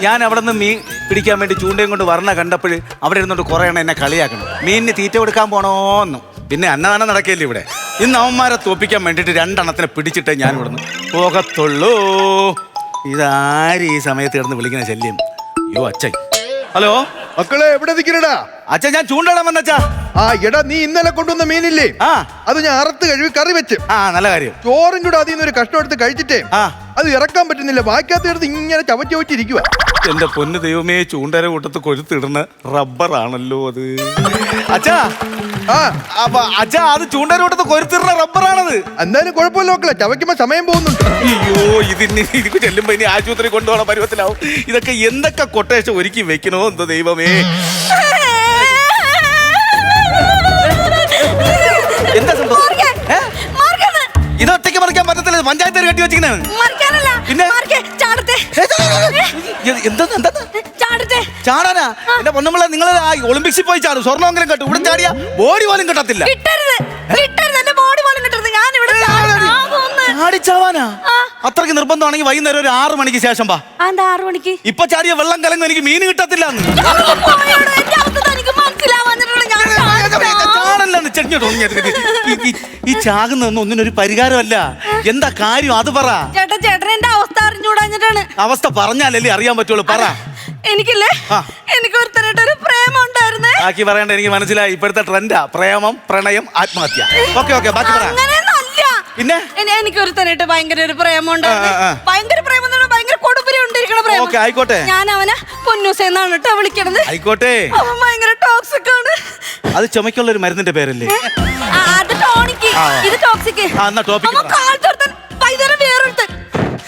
ഞാൻ അവിടെ നിന്ന് മീൻ പിടിക്കാൻ വേണ്ടി ചൂണ്ടയും കൊണ്ട് വരണ കണ്ടപ്പോൾ അവിടെ ഇരുന്നോണ്ട് കുറേ എണ്ണം എന്നെ കളിയാക്കണം. മീനിന് തീറ്റ കൊടുക്കാൻ പോണോന്നു. പിന്നെ അന്നദാനം നടക്കില്ല ഇവിടെ? ഇന്ന് അവന്മാരെ തോപ്പിക്കാൻ വേണ്ടിയിട്ട് രണ്ടെണ്ണത്തിനെ പിടിച്ചിട്ടേ ഞാൻ ഇവിടുന്ന് പോകത്തുള്ളൂ. ഇതാര് ഈ സമയത്ത് കിടന്ന് വിളിക്കുന്ന ശല്യം? അയ്യോ അച്ഛൻ. ഹലോ? മക്കളെ എവിടെ നിൽക്കണടാ? അച്ഛ ഞാൻ ചൂണ്ടയിടാൻ വന്നച്ചാ. ആ എടാ നീ ഇന്നലെ കൊണ്ടുവന്ന മീനില്ലേ? ആ. അത് ഞാൻ അറുത്ത് കഴുകി കറി വെച്ച്. ആ നല്ല കാര്യം. ചോറും കൂടെ അതിൽ നിന്ന് ഒരു കഷ്ണം എടുത്ത് കഴിച്ചിട്ടേ ആ. അത് ഇറക്കാൻ പറ്റുന്നില്ല. ബാക്കിയകത്ത് എടുത്ത് ഇങ്ങനെ ചവറ്റി വെച്ചിരിക്കുക എന്റെ പൊന്ന് ദൈവമേ ചൂണ്ടര കൂട്ടത്ത് കൊഴുത്തിടുന്ന റബ്ബറാണല്ലോ അത്. അച്ഛാ അപ്പൊ അച്ഛാ അത് ചൂണ്ടരോട്ടത്ത് കൊരുത്തിരുന്ന റബ്ബറാണത് എന്തായാലും കുഴപ്പമില്ല നോക്കില്ല ചവയ്ക്കുമ്പോ സമയം പോകുന്നുണ്ട് അയ്യോ ഇതിന് ഇതിക്ക് ചെല്ലുമ്പോ ഇനി ആശുപത്രി കൊണ്ടുപോകണ പരുവത്തിലാവും ഇതൊക്കെ എന്തൊക്കെ കൊട്ടേഷൻ ഒരുക്കി വെക്കണോ എന്തോ ദൈവമേ എന്താ സംഭവം മാറിക്കാൻ. ഏ? മാറിക്കാന്ന്. ഇത് ഒറ്റയ്ക്ക് മറിക്കാൻ പറ്റത്തില്ല പഞ്ചായത്ത് കെട്ടി മാറിക്കാനല്ല. പിന്നെ? ചാടത്തെ. എന്താ എന്താ. ചാടാനാ? എന്റെ പൊന്നമ്മളെ നിങ്ങൾ ആ ഒളിമ്പിക്സിൽ പോയി ചാടും. സ്വർണമെങ്കിലും കെട്ടും. ഇവിടെ ചാടിയ ബോഡി പോലും കിട്ടത്തില്ല. കിട്ടരുത്. കിട്ടരുത്. എന്റെ ബോഡി പോലും കിട്ടരുത്. ഞാൻ. ചാടിച്ചാവാനാ. അത്രയ്ക്ക് നിർബന്ധമാണെങ്കിൽ വൈകുന്നേരം ഒരു ആറു മണിക്ക് ശേഷം വാ. എന്താ ആറ് മണിക്ക്? ഇപ്പൊ ചാടിയ വെള്ളം കലങ്ങും എനിക്ക് മീൻ കിട്ടത്തില്ല ഈ ചാകുന്നൊന്നും ഒന്നിനൊരു പരിഹാരമല്ല. എന്താ കാര്യം? അത് പറ. ചേട്ടാ ചേട്ടൻ എന്റെ അവസ്ഥ അവസ്ഥ പറഞ്ഞാലല്ലേ അറിയാൻ പറ്റുള്ളൂ. പറ. എനിക്കില്ലേ? എനിക്ക് ഒരുത്തനായിട്ട് ഒരു പ്രേമം ഉണ്ടായിരുന്നേ ബാക്കി പറയണ്ട എനിക്ക് മനസ്സിലായി. ഇപ്പോഴത്തെ ട്രെൻഡാ. പ്രേമം പ്രണയം ആത്മഹത്യ. ഓക്കെ ഓക്കെ ബാക്കി പറ. അങ്ങനെയൊന്നല്ല പിന്നെ? എനി- എനിക്ക് ഒരുത്തനായിട്ട് ഭയങ്കര ഒരു പ്രേമം ഉണ്ടായിരുന്നു ആ, ആ, ആ. ഭയങ്കര പ്രേമം എന്ന് പറഞ്ഞാൽ ഭയങ്കര കൊടുപ്പുരി ഉണ്ടായിരിക്കണ പ്രേമം. ഓക്കെ ആയിക്കോട്ടെ. ഞാൻ അവനെ പൊന്നൂസെന്നാണ് കേട്ടോ വിളിക്കണത്. ആയിക്കോട്ടെ. അവൻ ഭയങ്കര ടോക്സിക് ആണ്. അത് ചുമക്കുള്ള ഒരു മരുന്നിന്റെ പേരല്ലേ? ആ, അത് ടോണിക്ക്. ആ. ഇത് ടോക്സിക് ആ, എന്നാ topic പറ. കാലത്തൊരുത്തൻ വൈകുന്നേരം വേറൊരുത്തൻ.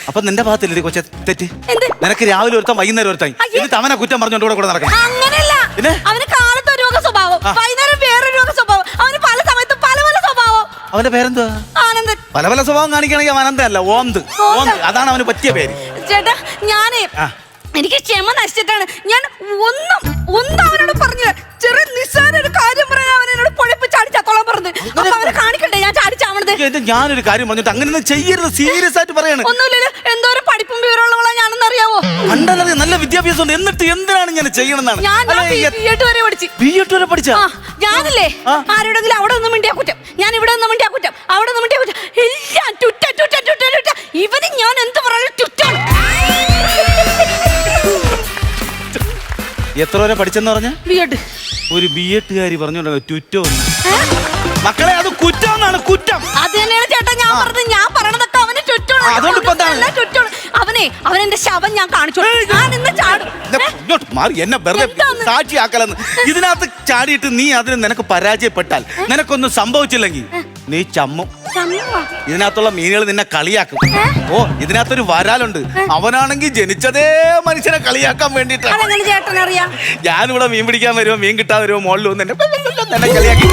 അപ്പൊ നിന്റെ ഭാഗത്തില്ലേ കൊച്ചെ തെറ്റ്? എന്ത് നിനക്ക് രാവിലെ ഒരുത്തം വൈകുന്നേരം ഒരുത്തൻ. ഇത് എന്നിട്ട് അവനെ കുറ്റം പറഞ്ഞോണ്ട് കൂടെ കൂടെ നടക്കണം അങ്ങനെയല്ല പിന്നെ? അവന് കാലത്ത് ഒരു വക സ്വഭാവം. വൈകുന്നേരം വേറൊരു രോഗ സ്വഭാവം. അവന് പല സമയത്തും പല പല സ്വഭാവം. അവന്റെ പേരെന്താ ആനന്ദൻ പല പല സ്വഭാവം കാണിക്കണമെങ്കിൽ അവൻ അനന്തല്ല ഓന്ത്. ഓന്ത്. അതാണ് അവന് പറ്റിയ പേര്. ചേട്ടാ ഞാനേ. എനിക്ക് ക്ഷമ നശിച്ചിട്ടാണ്. ഞാൻ ഒന്നും ഒന്നും അവനോട് പറഞ്ഞു ചെറിയ നിസ്സാര ഒരു കാര്യം പറയാൻ അവൻ എന്നോട് പൊഴപ്പ് ചാടിച്ചാത്തോളം പറഞ്ഞു. അപ്പൊ അവനെ കാണിക്കണ്ടേ? ഞാൻ ചാടിച്ചാവണത്. ഇത് ഞാനൊരു കാര്യം പറഞ്ഞിട്ട് അങ്ങനെയൊന്നും ചെയ്യരുത്. സീരിയസ് ആയിട്ട് പറയാണ്. ഒന്നുമില്ലല്ലോ. ഒരു പഠിപ്പും വിവരമുള്ളവളാ ഞാനെന്ന് അറിയാവോ? കണ്ടറിയാം നല്ല വിദ്യാഭ്യാസം ഉണ്ട്. എന്നിട്ട് എന്തിനാണ് ഞാൻ ചെയ്യണമെന്നാണ്? ഞാൻ ബി എഡ് വരെ പഠിച്ചു. ബി എഡ് വരെ പഠിച്ച? ഞാനില്ലേ ആരോടെങ്കിലും അവിടെ ഒന്നും മിണ്ടിയാ കുറ്റം. എത്ര വരെ പഠിച്ചെന്ന് പറഞ്ഞ? ബി എഡ് ഒരു ബി എഡുകാരി പറഞ്ഞോണ്ടല്ലോ ട്വിറ്റോ മക്കളെ അത് കുറ്റം കുറ്റം. അത് തന്നെയാണ് ചേട്ടാ ഞാൻ പറഞ്ഞത്. ഞാൻ പറയണതൊക്കെ അവന് അതുകൊണ്ട് ഇപ്പൊ എന്താണ്? ചുറ്റുമാണ് അവനെ അവനെന്റെ ശവം ഞാൻ കാണിച്ചു. കൊടുക്കും. ഞാൻ ഇന്ന് ചാടും. ഇങ്ങോട്ട് മാറി എന്നെ വെറുതെ എന്താന്ന്? സാക്ഷിയാക്കലെന്ന്. ഇതിനകത്ത് ചാടിയിട്ട് നീ അതിന് നിനക്ക് പരാജയപ്പെട്ടാൽ നിനക്കൊന്നും സംഭവിച്ചില്ലെങ്കിൽ നീ ചമ്മും. ഇതിനകത്തുള്ള മീനുകൾ നിന്നെ കളിയാക്കും. ഓ ഇതിനകത്തൊരു വരാലുണ്ട്. അവനാണെങ്കിൽ ജനിച്ചതേ മനുഷ്യനെ കളിയാക്കാൻ വേണ്ടിട്ടാണ് ഞാനിവിടെ മീൻ പിടിക്കാൻ വരുമോ മീൻ കിട്ടാൻ വരുമോ മോളിൽ വന്ന് എന്നെ കളിയാക്കി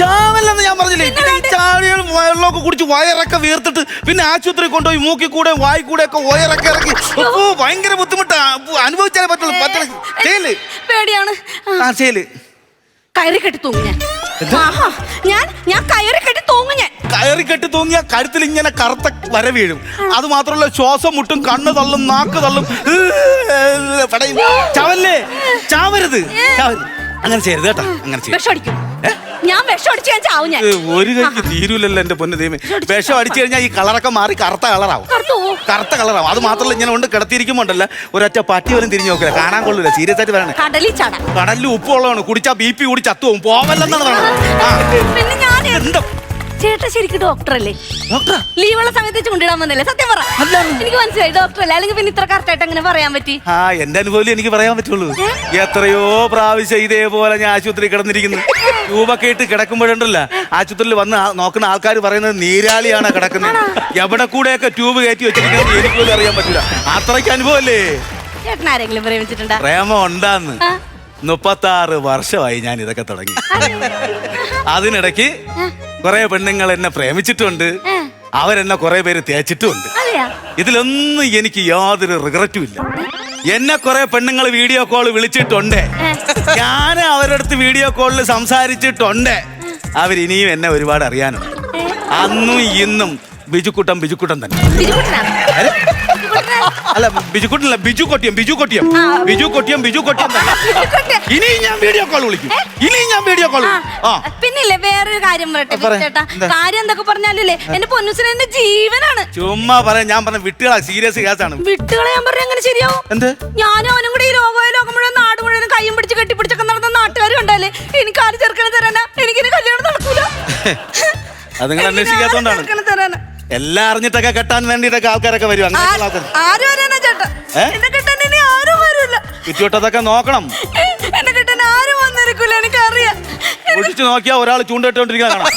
ചാവല്ലെന്ന് ഞാൻ പറഞ്ഞില്ലേ. ചാടിയാൽ വെള്ളമൊക്കെ കുടിച്ച് വയറൊക്കെ വീർത്തിട്ട് പിന്നെ ആശുപത്രി കൊണ്ടുപോയി മൂക്കി കൂടെ വായി കൂടെ ഒക്കെ വയറൊക്കെ ഇറക്കി ഭയങ്കര ബുദ്ധിമുട്ടാ അനുഭവിച്ചാലേ പറ്റുള്ളൂ പറ്റില്ല ചെയ്യൽ പേടിയാണ് ആ ചെയ്യൽ കയറി കെട്ടി തൂങ്ങി ഞാൻ. ആഹാ, ഞാൻ ഞാൻ കയറി കെട്ടി തൂങ്ങി ഞാൻ. കയറി കെട്ടി തൂങ്ങിയ കഴുത്തിൽ ഇങ്ങനെ കറുത്ത വര വീഴും. അത് മാത്രമല്ല ശ്വാസം മുട്ടും കണ്ണ് തള്ളും നാക്ക് തള്ളും. പടയും. ചാവല്ലേ? ചാവരുത്. ചാവരുത്. അങ്ങനെ ചെയ്യരുത് കേട്ടോ. അങ്ങനെ ചെയ്യരുത്. വിഷം അടിക്കും ഞാൻ വിഷം അടിച്ച് ഞാൻ. ചാവും ഞാൻ ഒരു കൈക്ക് തീരൂലല്ലോ എന്റെ പൊന്ന് ദൈവം വിഷം അടിച്ചു കഴിഞ്ഞാൽ ഈ കളറൊക്കെ മാറി കറുത്ത കളറാവും. കറുത്തു പോവും. കറുത്ത കളറാവും. അത് മാത്രമല്ല ഇങ്ങനെ കൊണ്ട് കിടത്തിയിരിക്കുമ്പോണ്ടല്ല ഒരൊറ്റ പട്ടി പോലും തിരിഞ്ഞു നോക്കില്ല. കാണാൻ കൊള്ളില്ല. സീരിയസ് ആയിട്ട് പറയണേ. കടലിൽ ചാടാം. കടലിൽ ഉപ്പുള്ളതാണ്. കുടിച്ചാ ബി പി കൂടി ചത്തുപോകും പോവല്ലെന്നാണ് പറയണത്. ആ. പിന്നെ ഞാൻ എന്താ? ചേട്ടാ ശരിക്കും ഡോക്ടർ അല്ലേ? ഡോക്ടർ ലീവുള്ള സമയത്ത് ചൂണ്ടിടാൻ വന്നല്ലേ സത്യം പറ. എനിക്ക് മനസ്സിലായി ഡോക്ടർ അല്ലേ? അല്ലെങ്കിൽ പിന്നെ ഇത്ര കറക്റ്റായിട്ട് അങ്ങനെ പറയാൻ പറ്റി? ആ എന്റെ അനുഭവം എനിക്ക് പറയാൻ പറ്റുള്ളൂ. എത്രയോ പ്രാവശ്യം ഇതേപോലെ ഞാൻ ആശുപത്രി കിടന്നിരിക്കുന്നു. രൂപൊക്കെ ഇട്ട് കിടക്കുമ്പോഴുണ്ടല്ല ആശുപത്രിയിൽ വന്ന് നോക്കുന്ന ആൾക്കാർ പറയുന്നത് നീരാളിയാണ് കിടക്കുന്നത്. എവിടെ കൂടെയൊക്കെ ട്യൂബ് കയറ്റി വെച്ചിരിക്കുന്നത് എനിക്ക് പോലും അറിയാൻ പറ്റില്ല. അത്രയ്ക്ക് അനുഭവമല്ലേ ചേട്ടൻ ആരെങ്കിലും പ്രേമിച്ചിട്ടുണ്ടാ? പ്രേമം ഉണ്ടാന്ന്. മുപ്പത്താറ് വർഷമായി ഞാൻ ഇതൊക്കെ തുടങ്ങി. അതിനിടയ്ക്ക് കുറെ പെണ്ണുങ്ങൾ എന്നെ പ്രേമിച്ചിട്ടുണ്ട്. അവരെന്നെ കുറെ പേര് തേച്ചിട്ടുമുണ്ട്. ഇതിലൊന്നും എനിക്ക് യാതൊരു റിഗ്രറ്റും ഇല്ല. എന്നെ കുറെ പെണ്ണുങ്ങൾ വീഡിയോ കോൾ വിളിച്ചിട്ടുണ്ട്. ഞാൻ അവരുടെ അടുത്ത് വീഡിയോ കോളിൽ സംസാരിച്ചിട്ടുണ്ട്. അവരിനിയും എന്നെ ഒരുപാട് അറിയാനുണ്ട്. അന്നും ഇന്നും ബിജുക്കുട്ടം ബിജുക്കുട്ടം തന്നെ. അല്ല ബിജുക്കുട്ടിയല്ല ബിജു കൊട്ടിയം ബിജു കൊട്ടിയം. ബിജു കൊട്ടിയം ബിജു കൊട്ടിയം തന്നെ. ഇനി ഞാൻ വീഡിയോ കോൾ വിളിക്കും. ഇനി ഞാൻ വീഡിയോ കോൾ ആ. പിന്നില്ലേ വേറൊരു കാര്യം പറയട്ടെ പറ. ചേട്ടാ കാര്യം എന്തൊക്കെ പറഞ്ഞാലേ എന്റെ പൊന്നുസിന് എന്റെ ജീവനാണ്. ചുമ്മാ പറയാം ഞാൻ പറഞ്ഞ വിട്ടുകളാ സീരിയസ് കേസാണ് വിട്ടുകളെ ഞാൻ പറഞ്ഞ എങ്ങനെ ശരിയാവും? എന്ത്? ഞാനും അവനും കൂടി ഈ ലോകം മുഴുവൻ നാട് മുഴുവൻ കയ്യും പിടിച്ച് കെട്ടിപ്പിടിച്ചൊക്കെ നടന്ന നാട്ടുകാർ കണ്ടാലേ എനിക്ക് ആര് ചെറുക്കണ തരാനാ? എനിക്കിനി കല്യാണം നടക്കൂല. അത് നിങ്ങൾ അന്വേഷിക്കാത്തോണ്ടാണ് തരാനാ? എല്ലാം അറിഞ്ഞിട്ടൊക്കെ കെട്ടാൻ വേണ്ടിട്ടൊക്കെ ആൾക്കാരൊക്കെ വരും. അങ്ങനെ ആരും ആൾക്കാർ ആര് വരാനാ ചേട്ടാ? ഏ? എന്നെ കിട്ടാൻ ഇനി ആരും വരില്ല ചുറ്റുവട്ടത്തൊക്കെ നോക്കണം. എന്നെ കിട്ടാൻ ആരും വന്നിരിക്കൂല എനിക്കറിയാം. ഒഴിച്ചു നോക്കിയാ ഒരാൾ ചൂണ്ടിട്ടോണ്ടിരിക്കുന്ന കാണാം.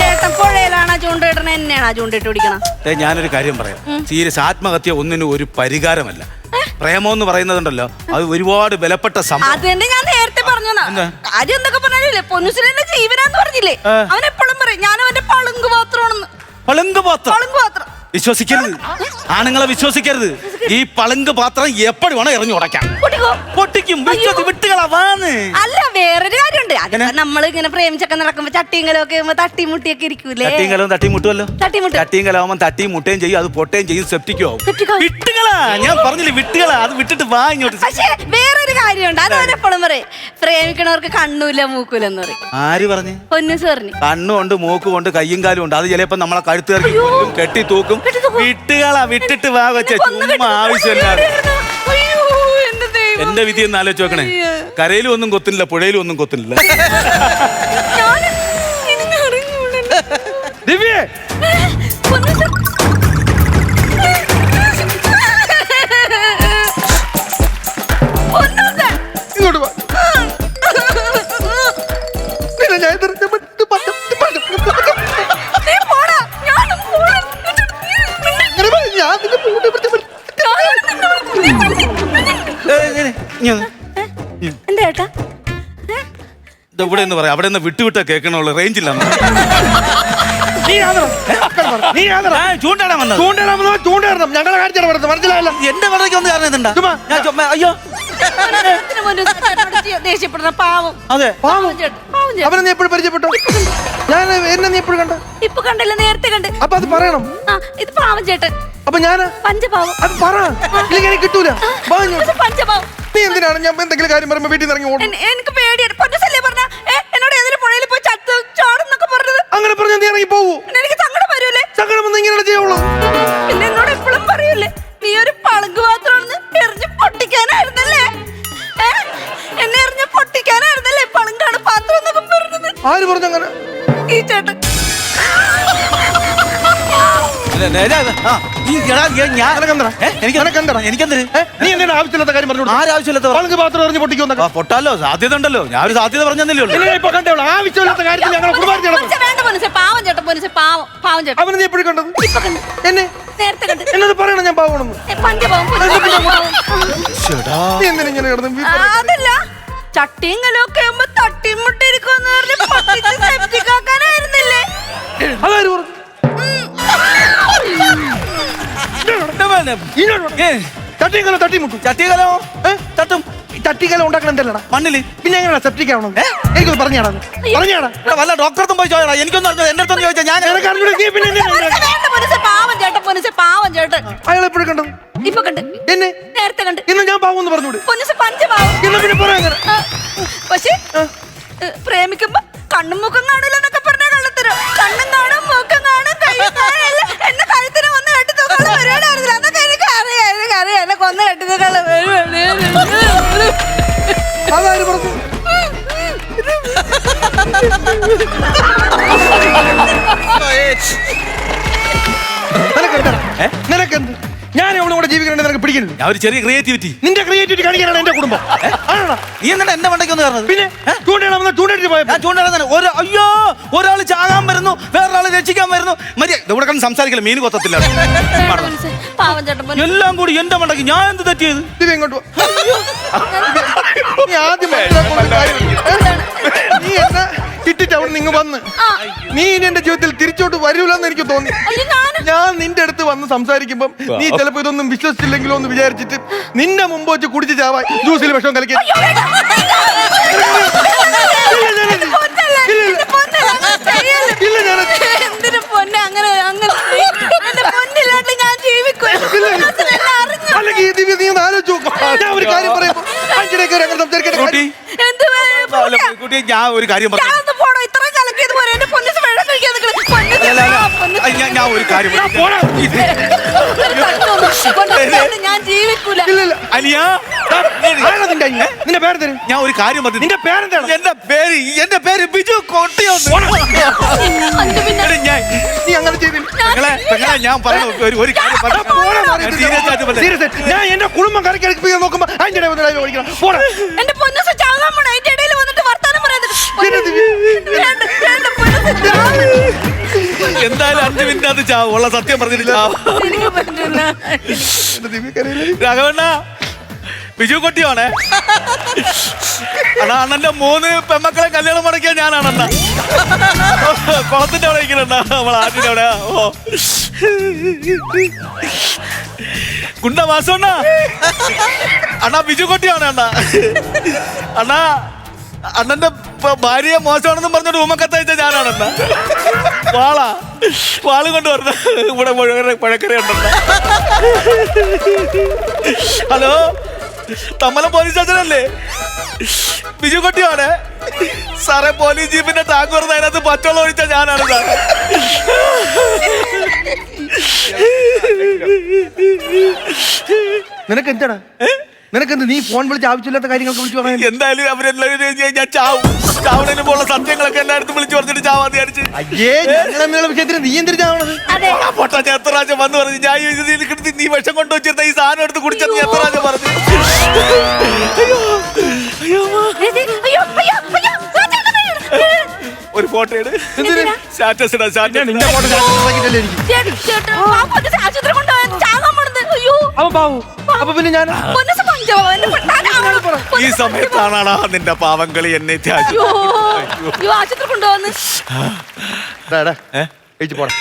ചേട്ടൻ പുഴയിലാണോ ചൂണ്ടിടണ എന്നെയാണോ ചൂണ്ടിട്ട് പിടിക്കണം? ദേ, ഞാനൊരു കാര്യം പറയാം. സീരിയസ് ആത്മഹത്യ ഒന്നിനും ഒരു പരിഹാരമല്ല. പ്രേമം എന്ന് പറയുന്നതുണ്ടല്ലോ അത് ഒരുപാട് വിലപ്പെട്ട സംഭവം. അത് തന്നെ ഞാൻ നേരത്തെ പറഞ്ഞു? കാര്യം എന്തൊക്കെ ജീവനാന്ന് പറഞ്ഞില്ലേ. അവൻ എപ്പോഴും പറയും ഞാൻ അവന്റെ പളുങ്ക് പാത്രമാണെന്ന് പളുങ്ക് പാത്രം. പളുങ്ക് പാത്രം. വിശ്വസിക്കരുത്. ആണുങ്ങളെ വിശ്വസിക്കരുത്. ഈ പളുങ്ക് പാത്രം എപ്പോഴും വേണം ഇറങ്ങി ഉടയ്ക്കാം പൊട്ടിക്കോ. വിശ്വസി വിട്ടുകളാ വാന്ന്. അല്ല നമ്മൾ ഇങ്ങനെ പ്രേമിച്ചൊക്കെ നടക്കുമ്പോ ചട്ടിയും ഒക്കെ ആകുമ്പോ തട്ടിമുട്ടിയൊക്കെ ഇരിക്കൂലേ? തട്ടിയും തട്ടിമുട്ടുമല്ലോ. തട്ടിയും മുട്ടുമല്ലോ തട്ടിമുട്ട്. തട്ടിയും കലാവുമ്പോൾ തട്ടിയും മുട്ടയും ചെയ്യും അത് പൊട്ടയും ചെയ്യും സെപ്റ്റിക്കോ. വിട്ടുകളാ. ഞാൻ പറഞ്ഞില്ല വിട്ടുകളാ. അത് വിട്ടിട്ട് വാ ഇങ്ങോട്ട്. പക്ഷേ വേറൊരു കാര്യമുണ്ട്. അത് എപ്പോഴും പറയും പ്രേമിക്കണവർക്ക് കണ്ണൂല മൂക്കൂല എന്ന് പറയും. ആര് പറഞ്ഞു? പൊന്നു സാറിന്. കണ്ണുണ്ട് മൂക്കും ഉണ്ട് കയ്യും കാലും ഉണ്ട്. അത് ചിലപ്പോ നമ്മളെ കഴുത്ത് കെട്ടി തൂക്കും. വിട്ടുകളാ. വിട്ടിട്ട് വാ വെച്ച ചുമ്മാ ആവശ്യമില്ലാതെ. എന്റെ വിധി എന്ന് ആലോചിച്ച് നോക്കണേ. കരയിലും ഒന്നും കൊത്തുന്നില്ല പുഴയിലും ഒന്നും കൊത്തുന്നില്ല എന്താ ഏട്ടാ? ഇവിടെ എന്ന് പറയാം? അവിടെ നിന്ന് വിട്ടുവിട്ട കേൾക്കണുള്ളു. റേഞ്ച് ഇല്ല. ഞങ്ങളുടെ പറയുന്നത്. മനസ്സിലായല്ലോ? എന്റെ പറഞ്ഞ ഒന്ന് കാരണം ഇതെന്താ ഞാൻ ചുമ്മാ അയ്യോ. ദേഷ്യപ്പെടുന്ന പാവം. അതെ. പാവം. ചേട്ടൻ പാവം ചേട്ടൻ. അവനെ നീ എപ്പോഴും പരിചയപ്പെട്ടു? ഞാൻ എന്നെ നീ എപ്പോഴും കണ്ട? ഇപ്പൊ കണ്ടില്ല നേരത്തെ കണ്ട്. അപ്പൊ അത് പറയണം. ആ ഇത് പാവം ചേട്ടൻ. അപ്പൊ ഞാൻ പഞ്ചപാവം. അത് പറ. ഇല്ലെങ്കിൽ കിട്ടൂല. പഞ്ചപാവം. നീ എന്തിനാണ്? ഞാൻ എന്തെങ്കിലും കാര്യം പറയുമ്പോ വീട്ടിൽ നിന്ന് ഇറങ്ങി ഓടും എൻ- എനിക്ക് പേടിയാണ്. പൊന്നസല്ലേ പറഞ്ഞ? എന്നോട് ഏതെങ്കിലും പുഴയിൽ പോയി ചത്ത് ചാടുന്നൊക്കെ പറഞ്ഞത്. അങ്ങനെ പറഞ്ഞാൽ നീ ഇറങ്ങി പോവൂ പിന്നെ എനിക്ക് സങ്കടം വരൂലേ സങ്കടം ഒന്നും ഇങ്ങനെ ചെയ്യുള്ളൂ പിന്നെ എന്നോട് എപ്പോഴും പറയൂലേ നീ ഒരു പളുങ്ക് പാത്രമാണെന്ന് എറിഞ്ഞ് പൊട്ടിക്കാനായിരുന്നല്ലേ? ഏ? എന്നെ എറിഞ്ഞ് പൊട്ടിക്കാനായിരുന്നല്ലേ പളുങ്കാണ് പാത്രം എന്നൊക്കെ പറഞ്ഞത്? ആര് പറഞ്ഞു അങ്ങനെ? ഈ ചേട്ടൻ. നിനക്കെന്തടാ? എനിക്ക് നിനക്കെന്തടാ? എനിക്കെന്തിന്? ഏ? നീ എന്തിനാ ആവശ്യമില്ലാത്ത കാര്യം പറഞ്ഞു ആരാവശ്യമില്ലാത്ത പളങ്ക് പാത്രം എറിഞ്ഞ് പൊട്ടിക്കുമെന്നൊക്കെ ആ, പൊട്ടാലോ സാധ്യത ഉണ്ടല്ലോ. ഞാൻ ഒരു സാധ്യത പറഞ്ഞതല്ലേ ഉള്ളൂ. നിന്നെ ഇപ്പൊ കണ്ടേ ഉള്ളൂ. ആവശ്യമില്ലാത്ത കാര്യത്തിൽ ഞങ്ങളെ പൊന്നിച്ച വേണ്ട പൊന്നിച്ച പാവം ചേട്ടൻ പൊന്നിച്ച പാവം പാവം ചേട്ടൻ. അവനെ നീ എപ്പോഴും കണ്ടത്? ഇപ്പൊ കണ്ടു. എന്നെ? നേരത്തെ കണ്ട്. എന്നത് പറയണം ഞാൻ പാവണമെന്ന് ഏ, പഞ്ചപാവം പൊന്നിച്ച പാവം. നീ എന്തിനാ ഇങ്ങനെ കിടന്ന് ആ, അതല്ല ചട്ടിയും കലൊക്കെ ആകുമ്പോ തട്ടിയും മുട്ടിരിക്കുമെന്ന് പറഞ്ഞ് പൊട്ടിച്ച് സെപ്റ്റിക് തട്ടിക്കലോ തട്ടിമുട്ടും ചട്ടികലോ ഏ? തട്ടും. തട്ടിക്കലം ഉണ്ടാക്കണം എന്തല്ലടാ? മണ്ണിൽ പിന്നെ എങ്ങനെയാ സെപ്റ്റിക് ആവണം? എനിക്കൊന്ന് പറഞ്ഞാടാ പറഞ്ഞാടാ വല്ല ഡോക്ടറത്തും പോയി ചോദിച്ചാ എനിക്കൊന്നും അറിഞ്ഞോ എന്റെ അടുത്തൊന്നും ചോദിച്ചാ ഞാൻ ഞാൻ നിനക്ക് ഒരു ചെറിയ ക്രിയേറ്റിവിറ്റി നിന്റെ ക്രിയേറ്റിവിറ്റി കാണിക്കാനാണ് എന്റെ കുടുംബം. നീ എന്നിട്ട് എന്റെ മണ്ടയ്ക്ക് ഒന്ന് കയറുന്നത്? പിന്നെ വന്ന ചൂണ്ടയിട്ട് ഞാൻ ഒരു അയ്യോ ഒരാൾ ചാകാൻ വരുന്നു വേറൊരാൾ രക്ഷിക്കാൻ വരുന്നു. മര്യ ഇവിടെ കണ്ട് സംസാരിക്കില്ല? മീൻ കൊത്തത്തില്ല. പാവം ചേട്ടൻ എല്ലാം കൂടി എന്റെ മണ്ടയ്ക്ക്. ഞാൻ എന്ത് തെറ്റിയത്. നീ ആദ്യം ഇട്ടിട്ട് അവിടെ നിങ്ങൾ വന്ന് നീ ഇനി എന്റെ ജീവിതത്തിൽ തിരിച്ചോട്ട് വരൂലെന്ന് എനിക്ക് തോന്നി. ഞാൻ ഞാൻ നിന്റെ അടുത്ത് വന്ന് സംസാരിക്കുമ്പോൾ നീ ചിലപ്പോ ഇതൊന്നും വിശ്വസിച്ചില്ലെങ്കിലോ എന്ന് വിചാരിച്ചിട്ട് നിന്റെ മുമ്പ് വെച്ച് കുടിച്ച് ചാവാൻ ജ്യൂസിൽ വിഷം കലക്കി. ഇല്ല ഞാൻ എന്തിനു പൊന്നെ അങ്ങനെ അങ്ങനെ എന്റെ പൊന്നില്ലാണ്ട് ഞാൻ ജീവിക്കും. ഇല്ല. കാര്യം വേ- ഞാൻ ഒരു കാര്യം പറഞ്ഞു അല്ല, ഞാൻ- ഞാൻ ഒരു കാര്യം പറഞ്ഞു. ഇത് ഒരു ഞാൻ ജീവിക്കൂല. ഇല്ല ഇല്ല. അലിയാ ആരാ നിന്റെ അനിയൻ? നിന്റെ പേര് തരും ഞാൻ ഒരു കാര്യം പറഞ്ഞു നിന്റെ പേരെന്താണ്? എന്റെ പേര് എന്റെ പേര് ബിജു കോട്ടിയൊന്ന്. പിന്നെ എടി, ഞാൻ നീ അങ്ങനെ ചെയ്തില്ല. പെങ്ങളെ പെങ്ങളെ ഞാൻ പറഞ്ഞു ഒരു ഒരു കാര്യം പറഞ്ഞു ഞാൻ serious ആയിട്ട് പറഞ്ഞു. Serious ആയിട്ട്. ഞാൻ എന്റെ കുടുംബം കരക്കരപ്പിക്കാൻ നോക്കുമ്പോ അതിന്റെ ഇടയിൽ വന്ന് dialogue അടിക്കണം. പോടാ. എന്റെ പൊന്നസ് ചാകാൻ പോണ. അതിന്റെ ഇടയിൽ വന്നിട്ട് വർത്താനം പറയാൻ വേണ്ട വേണ്ട പൊന്നസ് ചാവ്. എന്തായാലും അഞ്ചു മിനിറ്റ് അത് ചാവും. ഉള്ള സത്യം പറഞ്ഞിട്ട് ചാവും എനിക്ക് പറ്റില്ല. രാഘവണ്ണ ബിജു കുട്ടിയാണേ. അണ്ണാ അണ്ണന്റെ മൂന്ന് പെമ്മക്കളെ കല്യാണം മുടക്കിയ ഞാനാണ് അണ്ണ. കുളത്തിന്റെ അവിടെ ഇരിക്കണ നമ്മൾ ആദ്യത്തെ അവിടെ. ഓ. ഗുണ്ട വാസണ്ണ അണ്ണാ ബിജു കുട്ടിയാണ് അണ്ണ. അണ്ണാ അണ്ണന്റെ ഭാര്യയെ മോശമാണെന്നും പറഞ്ഞിട്ട് ഉമ്മക്കത്തയച്ച ഞാനാണെന്ന. വാളാ. വാൾ കൊണ്ട് വരുന്ന ഇവിടെ മുഴുവൻ പഴക്കര ഉണ്ടല്ലോ. ഹലോ? തമ്മലം പോലീസ് സ്റ്റേഷനല്ലേ? ബിജു കുട്ടിയാണ്. സാറേ പോലീസ് ജീപ്പിന്റെ ടാങ്ക് വരുന്ന അതിനകത്ത് പച്ചവെള്ളം ഒഴിച്ച ഞാനാണ് സാർ നിനക്ക് എന്താണ് നിനക്കെന്ത് നീ ഫോൺ വിളിച്ച് ആവശ്യമില്ലാത്ത കാര്യങ്ങൾക്ക് വിളിച്ചു പറഞ്ഞു? എന്തായാലും അവരെല്ലാവരും ഞാൻ ചാവും. ചാവുന്നതിന് പോലുള്ള സത്യങ്ങളൊക്കെ എല്ലായിടത്തും വിളിച്ചു പറഞ്ഞിട്ട് ചാവാന്ന് അടിച്ച് അയ്യേ ഞങ്ങളെ വിഷയത്തിന് നീ എന്തിനാവണത് അതെ. ആ പൊട്ട ഞാൻ എത്ര പ്രാവശ്യം വന്ന് പറഞ്ഞു ഞാൻ ഇത് ഇതിൽ കിടത്തി നീ വിഷം കൊണ്ടു വെച്ചിരുന്ന ഈ സാധനം എടുത്ത് കുടിച്ചത് ഞാൻ എത്ര പ്രാവശ്യം പറഞ്ഞു. അയ്യോ അയ്യോ അയ്യോ അയ്യോ അയ്യോ ആ ചേട്ടൻ വീഴും. ഒരു ഫോട്ടോ എന്തിനാ? സ്റ്റാറ്റസ് ഇടാ സ്റ്റാറ്റസ് നിന്റെ ഫോട്ടോ ചാക്കിട്ടല്ലേ എനിക്ക് ചേട്ടൻ ചേട്ടൻ ആ പൊന്നസ് ആശുപത്രി കൊണ്ടുപോകാൻ അയ്യോ. അവൻ പാവു. അപ്പൊ പിന്നെ ഞാൻ ഈ സമയത്താണാടാ നിന്റെ പാവം കളി എന്നെ അയ്യോ ആശുപത്രി കൊണ്ടുപോകുന്നു. എടാ എടാ ഏ? ഏച്ചി പോടാ.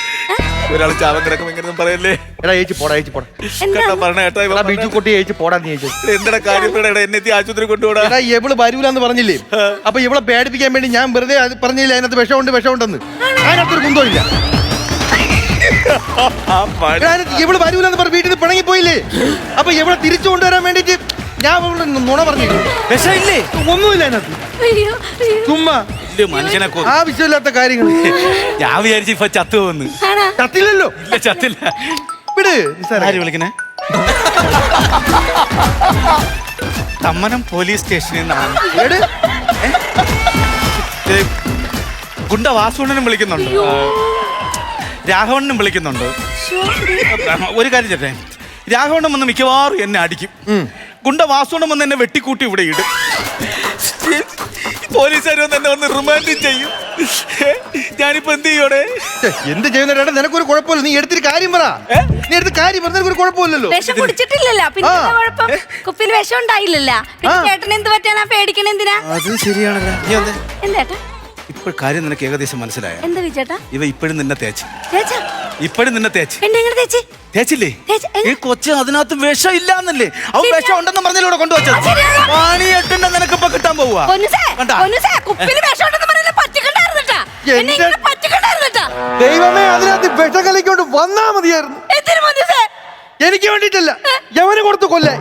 ഒരാൾ കിടക്കും ഇങ്ങനെ പറയല്ലേ? എടാ ഏച്ചി പോടാ ഏച്ചി പോടാ. പറഞ്ഞ കേട്ടോ എടാ ബിജു കുട്ടി ഏച്ചി പോടാ നീ ഏച്ചി. കാര്യം? ഇവിടെ എടാ, എന്നെ എത്തി ആശുപത്രി കൊണ്ടുപോടാ. എടാ ഇവൾ വരൂലെന്ന് പറഞ്ഞില്ലേ? അപ്പൊ ഇവളെ പേടിപ്പിക്കാൻ വേണ്ടി ഞാൻ വെറുതെ അത് പറഞ്ഞില്ല? അതിനകത്ത് വിഷമുണ്ട് വിഷമുണ്ടെന്ന്. അതിനകത്തൊരു കുന്തോ ഇല്ല ആ പണി. എടാ, അതിനകത്ത് ഇവൾ വരൂലെന്ന് പറഞ്ഞ് വീട്ടിൽ നിന്ന് പിണങ്ങി പോയില്ലേ? അപ്പൊ ഇവളെ തിരിച്ചു കൊണ്ടുവരാൻ വേണ്ടിട്ട് ഞാൻ നുണ പറഞ്ഞു വിഷമില്ലേ? ഒന്നുമില്ല അതിനകത്ത്. അയ്യോ അയ്യോ. ചുമ്മാ. ഇല്ല, മനുഷ്യനെ കൊന്നു. ആവശ്യമില്ലാത്ത കാര്യങ്ങൾ ഞാൻ വിചാരിച്ചു ഇപ്പൊ ചത്തു വന്ന്. ആണാ? ചത്തില്ലല്ലോ. ഇല്ല ചത്തില്ല. വിട്. നിസ്സാരം. ആര് വിളിക്കണേ? തമ്മനം പോലീസ് സ്റ്റേഷനിൽ നിന്നാണ്. ഏ, ഗുണ്ട വാസുണ്ണനും വിളിക്കുന്നുണ്ട്. രാഘവണ്ണനും വിളിക്കുന്നുണ്ട്. ശ്ശോ. ഒരു കാര്യം ചേട്ടേ രാഘവണ്ണം വന്ന് മിക്കവാറും എന്നെ അടിക്കും. ഗുണ്ട വാസോണം വന്ന് എന്നെ വെട്ടിക്കൂട്ടി ഇവിടെ ഇടും. പോലീസുകാർ വന്ന് എന്നെ വന്ന് റിമാൻഡ് ചെയ്യും. ഞാനിപ്പോ എന്ത് ചെയ്യോടെ എന്ത് ചെയ്യുന്നേടാ? നിനക്കൊരു കുഴപ്പമില്ല. നീ എടുത്തിട്ട് കാര്യം പറ? നീ എടുത്ത് കാര്യം പറഞ്ഞ നിനക്കൊരു കുഴപ്പമില്ലല്ലോ. വിഷം കുടിച്ചിട്ടില്ലല്ലോ. പിന്നെ ആ. എന്താ കുഴപ്പം? കുപ്പിയിൽ വിഷം ഉണ്ടായില്ലല്ലോ. ചേട്ടൻ എന്ത് പറ്റാനാ പേടിക്കണ എന്തിനാ? അത് ശരിയാണല്ലോ. എന്താ ഇപ്പോൾ കാര്യം നിനക്ക് ഏകദേശം മനസ്സിലായ? എന്താ വിചേട്ടാ ഇവ ഇപ്പോഴും നിന്നെ തേച്ച്. ചേച്ചാ ഇപ്പോഴും നിന്നെ തേച്ച്. എന്നെ എങ്ങനെ തേച്ച്? തേച്ചില്ലേ? തേച്ച്, ഈ കൊച്ചു അതിനകത്ത് വിഷം ഇല്ലാന്നല്ലേ? അവൻ വിഷം ഉണ്ടെന്ന് പറഞ്ഞില്ലേ കൊണ്ടുവച്ചത്. ആ, ശരിയാ. പാണിയെട്ടിന്റെ നിനക്ക് ഇപ്പൊ കിട്ടാൻ പോവാ പൊന്നുസേ കണ്ടാ? പൊന്നുസേ കുപ്പിയിൽ വിഷം ഉണ്ടെന്ന് പറയല്ലേ പറ്റിക്കണ്ടായിരുന്നിട്ടാ എന്റെ- ഇങ്ങനെ പറ്റിക്കണ്ടായിരുന്നിട്ടാ ദൈവമേ അതിനകത്ത് വിഷം കലക്കൊണ്ട് വന്നാ മതിയായിരുന്നു. എന്തിനു പൊന്നുസേ എനിക്ക് വേണ്ടിയിട്ടല്ല. യവന് കൊടുത്തു കൊല്ലാൻ